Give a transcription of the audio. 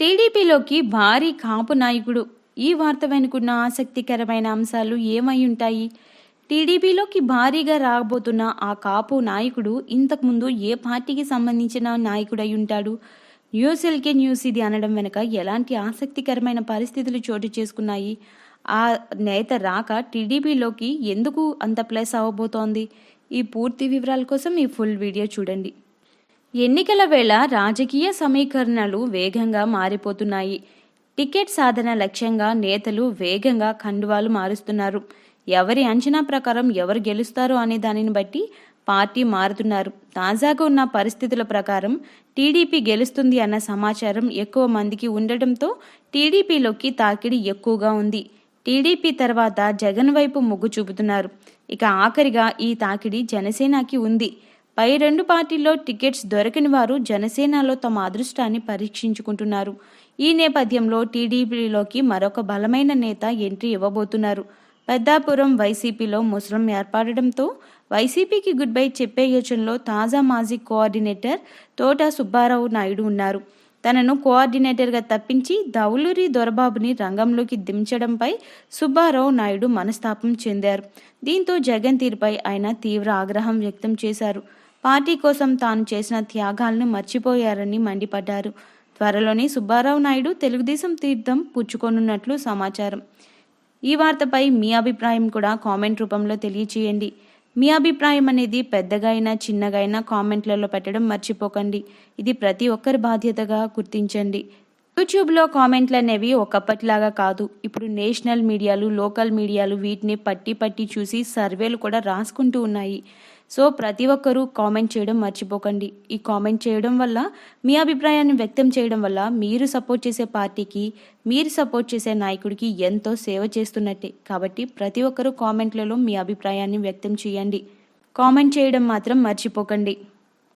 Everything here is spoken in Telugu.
టీడీపీలోకి భారీ కాపు నాయకుడు. ఈ వార్త వెనుకున్న ఆసక్తికరమైన అంశాలు ఏమై ఉంటాయి? టీడీపీలోకి భారీగా రాబోతున్న ఆ కాపు నాయకుడు ఇంతకుముందు ఏ పార్టీకి సంబంధించిన నాయకుడై ఉంటాడు? న్యూస్ ఎల్కే న్యూస్ ఇది అనడం వెనుక ఎలాంటి ఆసక్తికరమైన పరిస్థితులు చోటు చేసుకున్నాయి? ఆ నేత రాక టీడీపీలోకి ఎందుకు అంత ప్లస్ అవ్వబోతోంది ఈ పూర్తి వివరాల కోసం ఈ ఫుల్ వీడియో చూడండి. ఎన్నికల వేళ రాజకీయ సమీకరణలు వేగంగా మారిపోతున్నాయి. టికెట్ సాధన లక్ష్యంగా నేతలు వేగంగా కండువాలు మారుస్తున్నారు. ఎవరి అంచనా ప్రకారం ఎవరు గెలుస్తారు అనే దానిని బట్టి పార్టీ మారుతున్నారు. తాజాగా ఉన్న పరిస్థితుల ప్రకారం టీడీపీ గెలుస్తుంది అన్న సమాచారం ఎక్కువ మందికి ఉండటంతో టీడీపీలోకి తాకిడి ఎక్కువగా ఉంది. టీడీపీ తర్వాత జగన్ వైపు మొగ్గు చూపుతున్నారు. ఇక ఆఖరిగా ఈ తాకిడి జనసేనకి ఉంది. పై రెండు పార్టీల్లో టికెట్స్ దొరకని వారు జనసేనలో తమ అదృష్టాన్ని పరీక్షించుకుంటున్నారు. ఈ నేపథ్యంలో టీడీపీలోకి మరొక బలమైన నేత ఎంట్రీ ఇవ్వబోతున్నారు. పెద్దాపురం వైసీపీలో ముసలం ఏర్పడడంతో వైసీపీకి గుడ్ బై చెప్పే యోచనలో తాజా మాజీ కోఆర్డినేటర్ తోట సుబ్బారావు నాయుడు ఉన్నారు. తనను కోఆర్డినేటర్గా తప్పించి దౌలూరి దొరబాబుని రంగంలోకి దించడంపై సుబ్బారావు నాయుడు మనస్తాపం చెందారు. దీంతో జగన్ తీరుపై ఆయన తీవ్ర ఆగ్రహం వ్యక్తం చేశారు. పార్టీ కోసం తాను చేసిన త్యాగాలను మర్చిపోయారని మండిపడ్డారు. త్వరలోనే సుబ్బారావు నాయుడు తెలుగుదేశం తీర్థం పుచ్చుకోనున్నట్లు సమాచారం. ఈ వార్తపై మీ అభిప్రాయం కూడా కామెంట్ రూపంలో తెలియచేయండి. మీ అభిప్రాయం అనేది పెద్దగా అయినా చిన్నగా అయినా కామెంట్లలో పెట్టడం మర్చిపోకండి. ఇది ప్రతి ఒక్కరి బాధ్యతగా గుర్తించండి. యూట్యూబ్లో కామెంట్లు అనేవి ఒకప్పటిలాగా కాదు. ఇప్పుడు నేషనల్ మీడియాలు లోకల్ మీడియాలు వీటిని పట్టి పట్టి చూసి సర్వేలు కూడా రాసుకుంటూ ఉన్నాయి. సో ప్రతి ఒక్కరూ కామెంట్ చేయడం మర్చిపోకండి. ఈ కామెంట్ చేయడం వల్ల మీ అభిప్రాయాన్ని వ్యక్తం చేయడం వల్ల మీరు సపోర్ట్ చేసే పార్టీకి మీరు సపోర్ట్ చేసే నాయకుడికి ఎంతో సేవ చేస్తున్నట్టే. కాబట్టి ప్రతి ఒక్కరూ కామెంట్లలో మీ అభిప్రాయాన్ని వ్యక్తం చేయండి. కామెంట్ చేయడం మాత్రం మర్చిపోకండి.